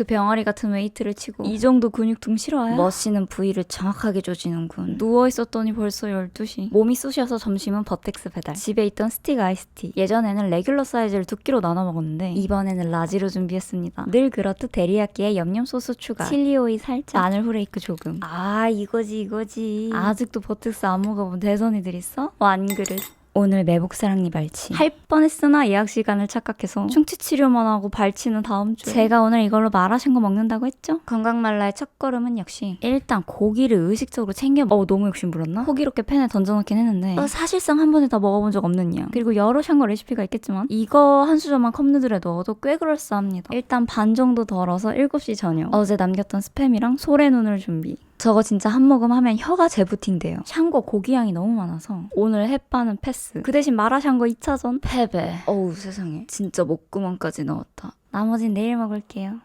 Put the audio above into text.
그 병아리 같은 웨이트를 치고 이 정도 근육통 싫어요? 머시는 부위를 정확하게 조지는군. 누워 있었더니 벌써 12시. 몸이 쑤셔서 점심은 버텍스 배달. 집에 있던 스틱 아이스티. 예전에는 레귤러 사이즈를 두 끼로 나눠 먹었는데 이번에는 라지로 준비했습니다. 늘 그렇듯 데리야끼에 염염 소스 추가. 칠리 오일 살짝. 마늘 후레이크 조금. 아 이거지 이거지. 아직도 버텍스 안 먹어본 대선이들 있어? 완그릇 오늘 매복사랑니 발치. 할 뻔했으나 예약 시간을 착각해서 충치 치료만 하고 발치는 다음 주에. 제가 오늘 이걸로 마라샹궈 먹는다고 했죠? 건강말라의 첫걸음은 역시 일단 고기를 의식적으로 챙겨 어 너무 욕심 부렸나? 호기롭게 팬에 던져놓긴 했는데. 어, 사실상 한 번에 다 먹어본 적 없는 양 그리고 여러 샹궈 레시피가 있겠지만 이거 한 수저만 컵누들에 넣어도 꽤 그럴싸합니다. 일단 반 정도 덜어서 7시 저녁. 어제 남겼던 스팸이랑 소래 눈을 준비 저거 진짜 한 모금 하면 혀가 재부팅돼요. 샹궈 고기 양이 너무 많아서 오늘 햇반은 패스. 그 대신 마라샹궈 2차전 패배. 어우 세상에 진짜 목구멍까지 넣었다. 나머진 내일 먹을게요.